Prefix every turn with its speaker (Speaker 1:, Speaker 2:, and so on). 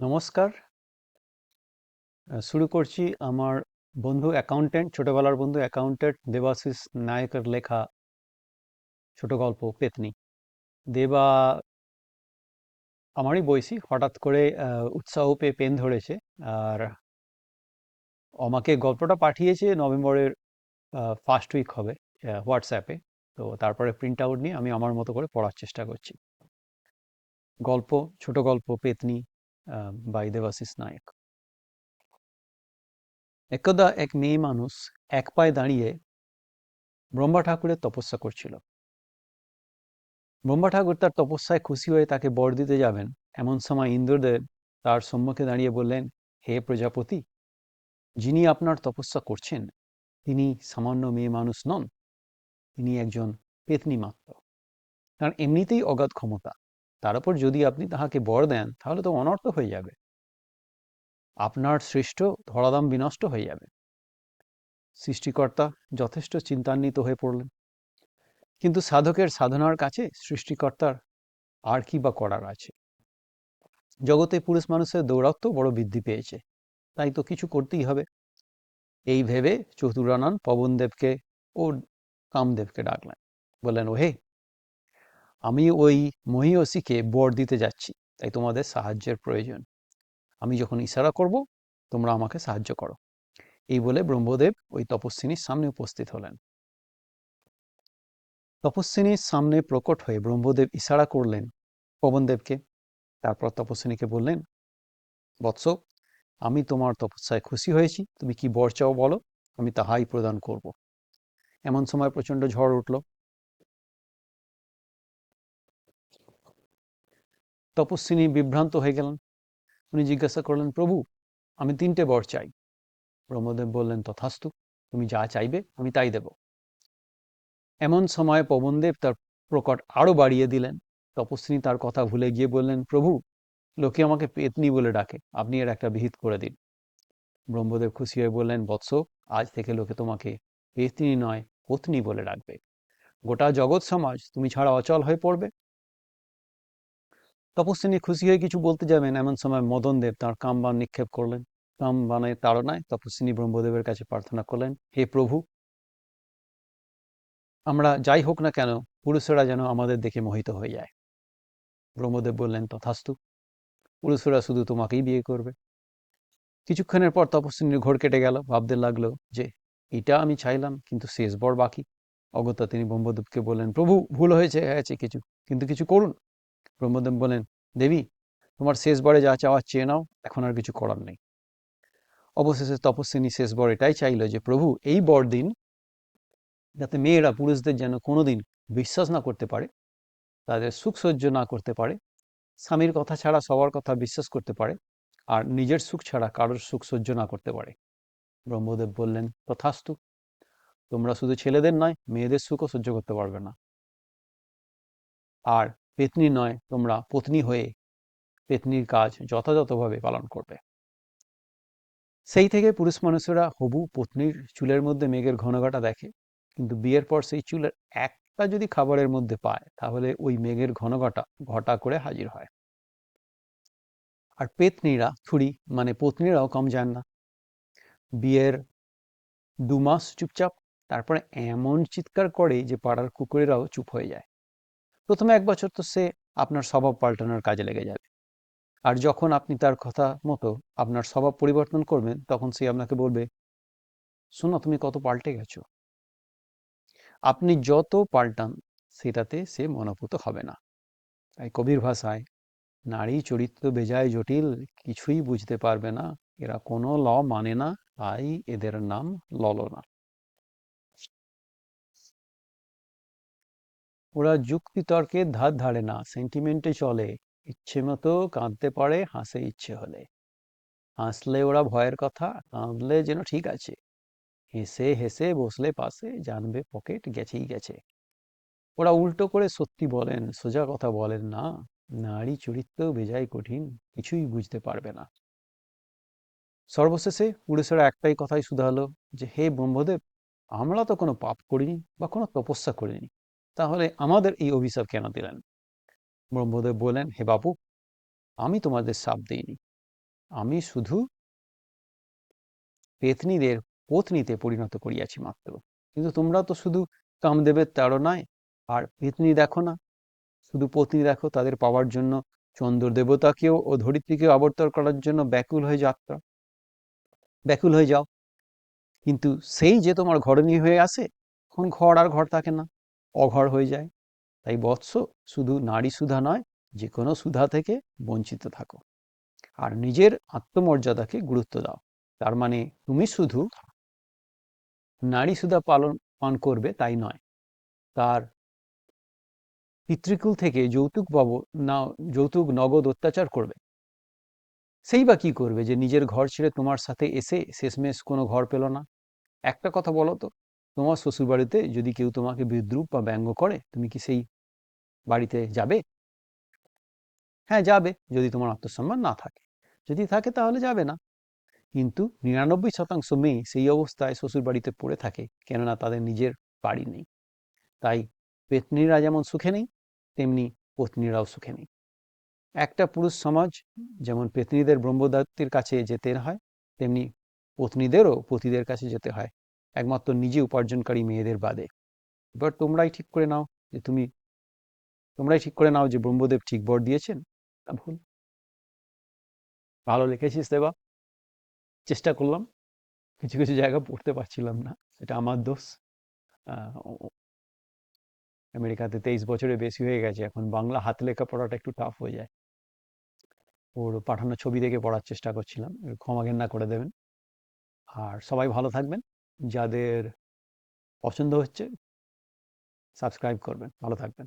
Speaker 1: নমস্কার। শুরু করছি আমার বন্ধু অ্যাকাউন্টেন্ট ছোটবেলার বন্ধু অ্যাকাউন্টেন্ট দেবাশিস নায়কের লেখা ছোট গল্প, পেতনি। দেবা আমারই বয়সী, হঠাৎ করে উৎসাহ পেয়ে পেন ধরেছে আর আমাকে গল্পটা পাঠিয়েছে নভেম্বরের ফার্স্ট উইক হবে হোয়াটসঅ্যাপে তো তারপরে প্রিন্ট আউট নিয়ে আমি আমার মতো করে পড়ার চেষ্টা করছি। গল্প, ছোট গল্প, পেতনি বাই দেবাশিস নায়ক একদা এক মেয়ে মানুষ এক পায়ে দাঁড়িয়ে ব্রহ্মা ঠাকুরের তপস্যা করছিল। ব্রহ্মা ঠাকুর তার তপস্যায় খুশি হয়ে তাকে বর দিতে যাবেন। এমন সময় ইন্দ্রদেব তার সম্মুখে দাঁড়িয়ে বললেন, হে প্রজাপতি, যিনি আপনার তপস্যা করছেন, তিনি সামান্য মেয়ে মানুষ নন, তিনি একজন পেতনি মাত্র তার এমনিতেই অগাধ ক্ষমতা। তার উপর যদি আপনি তাহাকে বর দেন, তাহলে তো অনর্থ হয়ে যাবে। আপনার সৃষ্ট ধরাধাম বিনষ্ট হয়ে যাবে। সৃষ্টিকর্তা যথেষ্ট চিন্তান্বিত হয়ে পড়লেন। কিন্তু সাধকের সাধনার কাছে সৃষ্টিকর্তার আর কি বা করার আছে? জগতে পুরুষ মানুষের দৌরাত্ম বড় বৃদ্ধি পেয়েছে, তাই তো কিছু করতেই হবে। এই ভেবে চতুরানন পবনদেবকে ও কামদেবকে ডাকলেন, বললেন, ওহে আমি ওই মহিয়সীকে বর দিতে যাচ্ছি, তাই তোমাদের সাহায্যের প্রয়োজন। আমি যখন ইশারা করব, তোমরা আমাকে সাহায্য করো। এই বলে ব্রহ্মদেব ওই তপস্বিনীর সামনে উপস্থিত হলেন। তপস্বিনীর সামনে প্রকট হয়ে ব্রহ্মদেব ইশারা করলেন পবনদেবকে। তারপর তপস্বিনীকে বললেন, বৎস, আমি তোমার তপস্যায় খুশি হয়েছি। তুমি কি বর চাও বলো? আমি তাহাই প্রদান করব। এমন সময় প্রচণ্ড ঝড় উঠল। তপস্বিনী বিভ্রান্ত হয়ে গেলেন। উনি জিজ্ঞাসা করলেন, প্রভু, আমি তিনটে বর চাই। ব্রহ্মদেব বললেন, তথাস্তু, তুমি যা চাইবে, আমি তাই দেব। এমন সময় পবনদেব তার প্রকট আরও বাড়িয়ে দিলেন। তপস্বিনী তার কথা ভুলে গিয়ে বললেন, প্রভু, লোকে আমাকে পেতনি বলে ডাকে, আপনি এর একটা বিহিত করে দিন। ব্রহ্মদেব খুশি হয়ে বললেন, বৎস, আজ থেকে লোকে তোমাকে পেতনি নয়, পত্নী বলে ডাকবে। গোটা জগৎ সমাজ তুমি ছাড়া অচল হয়ে পড়বে। তপস্বিনী খুশি হয়ে কিছু বলতে যাবেন? এমন সময় মদন দেব তাঁর কামবান নিক্ষেপ করলেন। কামবানের তাড়নায় তপস্বিনী ব্রহ্মদেবের কাছে প্রার্থনা করলেন, হে প্রভু, আমরা যাই হোক না কেন, পুরুষেরা যেন আমাদের দেখে মোহিত হয়ে যায়। ব্রহ্মদেব বললেন, তথাস্তু, পুরুষেরা শুধু তোমাকেই বিয়ে করবে। কিছুক্ষণের পর তপস্বিনীর ঘোর কেটে গেল। ভাবতে লাগল যে, এটা আমি চাইলাম, কিন্তু শেষ বর বাকি। অগত্যা তিনি ব্রহ্মদেবকে বললেন, প্রভু, ভুল হয়েছে হয়েছে কিছু, কিন্তু কিছু করুন। ব্রহ্মদেব বলেন, দেবী, তোমার শেষ বরে যা চাওয়ার চেয়ে নাও, এখন আর কিছু করার নেই। অবশেষে তপস্বিনী শেষ বর এটাই চাইল যে, প্রভু, এই বর দিন যাতে মেয়েরা পুরুষদের যেন কোনোদিন বিশ্বাস না করতে পারে, তাদের সুখ সহ্য না করতে পারে, স্বামীর কথা ছাড়া সবার কথা বিশ্বাস করতে পারে, আর নিজের সুখ ছাড়া কারোর সুখ সহ্য না করতে পারে। ব্রহ্মদেব বললেন, তথাস্তু, তোমরা শুধু ছেলেদের নয়, মেয়েদের সুখও সহ্য করতে পারবে না। আর পেতনি নয়, তোমরা পত্নী হয়ে পেতনির কাজ যথাযথভাবে পালন করবে। সেই থেকে পুরুষ মানুষেরা হবু পত্নীর চুলের মধ্যে মেঘের ঘনঘটা দেখে, কিন্তু বিয়ের পর সেই চুলের একটা যদি খাবারের মধ্যে পায়, তাহলে ওই মেঘের ঘনঘটা ঘটা করে হাজির হয়। আর পেতনিরা থুড়ি মানে পত্নীরাও কম যান না। বিয়ের দু মাস চুপচাপ, তারপরে এমন চিৎকার করে যে পাড়ার কুকুরেরাও চুপ হয়ে যায়। প্রথমে এক বছর তো সে আপনার স্বভাব পাল্টানোর কাজে লেগে যাবে। আর যখন আপনি তার কথা মতো আপনার স্বভাব পরিবর্তন করবেন, তখন সে আপনাকে বলবে, শোনো, তুমি কত পাল্টে গেছো। আপনি যত পাল্টান, সেটাতে সে মনোভূত হবে না। তাই কবির ভাষায়, নারী চরিত্র বেজায় জটিল, কিছুই বুঝতে পারবে না। এরা কোনো ল মানে না, তাই এদের নাম ললনা। ওরা যুক্তি তর্কের ধার ধারে না সেন্টিমেন্টে চলে। ইচ্ছে মতো কাঁদতে পারে, হাসে ইচ্ছে হলে। হাসলে ওরা ভয়ের কথা, কাঁদলে যেন ঠিক আছে। হেসে হেসে বসলে পাশে, জানবে পকেট গেছেই গেছে। ওরা উল্টো করে সত্যি বলেন, সোজা কথা বলেন না, নারী চরিত্র বেজায় কঠিন, কিছুই বুঝতে পারবে না। সর্বশেষে পুরুষেরা একটাই কথাই শুধালো যে, হে ব্রহ্মদেব, আমরা তো কোনো পাপ করিনি বা কোনো তপস্যা করিনি। তাহলে আমাদের এই অভিশাপ কেন দিলেন? ব্রহ্মদেব বলেন হে বাপু, আমি তোমাদের সাপ দিইনি। আমি শুধু পেতনিদের পত্নীতে পরিণত করিয়াছি মাত্র। কিন্তু তোমরা তো শুধু কামদেবের তাড়নায়, আর পেতনি দেখো না। শুধু পত্নী দেখো, তাদের পাওয়ার জন্য চন্দ্র দেবতাকেও ও ধরিত্রীকেও আবর্তন করার জন্য ব্যাকুল হয়ে যাত্রা। ব্যাকুল হয়ে যাও। কিন্তু সেই যে তোমার ঘরণী হয়ে আসে তখন ঘর আর ঘর থাকে না। অঘর হয়ে যায়। তাই বৎস শুধু নারী সুধা নয় যে কোনো সুধা থেকে বঞ্চিত থাকো। আর নিজের আত্মমর্যাদাকে গুরুত্ব দাও। তার মানে তুমি শুধু নারী সুধা পালন, পান করবে তাই নয়। তার পিতৃকুল থেকে যৌতুক পাবো না, যৌতুক, নগদ অত্যাচার করবে। সেই বা কি করবে যে নিজের ঘর ছেড়ে তোমার সাথে এসে শেষমেশ কোনো ঘর পেল না? একটা কথা বলো তো। তোমার শ্বশুরবাড়িতে যদি কেউ তোমাকে বিদ্রুপ বা ব্যঙ্গ করে, তুমি কি সেই বাড়িতে যাবে? হ্যাঁ যাবে, যদি তোমার আত্মসম্মান না থাকে। যদি থাকে তাহলে যাবে না। কিন্তু নিরানব্বই শতাংশ মেয়ে সেই অবস্থায় শ্বশুর বাড়িতে পড়ে থাকে, কেননা তাদের নিজের বাড়ি নেই। তাই পেতনিরা যেমন সুখে নেই, তেমনি পত্নীরাও সুখে নেই। একটা পুরুষ সমাজ যেমন পেতনিদের ব্রহ্মদত্তের কাছে যেতে হয়, তেমনি পত্নীদেরও পতিদের কাছে যেতে হয়। একমাত্র নিজে উপার্জনকারী মেয়েদের বাদে। এবার তোমরাই ঠিক করে নাও যে তুমি, তোমরাই ঠিক করে নাও যে ব্রহ্মদেব ঠিক বর দিয়েছেন, তা ভুল। ভালো লিখেছিস দেবা চেষ্টা করলাম। কিছু কিছু জায়গা পড়তে পারছিলাম না। এটা আমার দোষ। আমেরিকাতে তেইশ বছরে বেশি হয়ে গেছে। এখন বাংলা হাত লেখা পড়াটা একটু টাফ হয়ে যায়। ওর পাঠানো ছবি দেখে পড়ার চেষ্টা করছিলাম। ক্ষমা ঘেন্না করে দেবেন। আর সবাই ভালো থাকবেন। যাদের পছন্দ হচ্ছে সাবস্ক্রাইব করবেন। ভালো থাকবেন।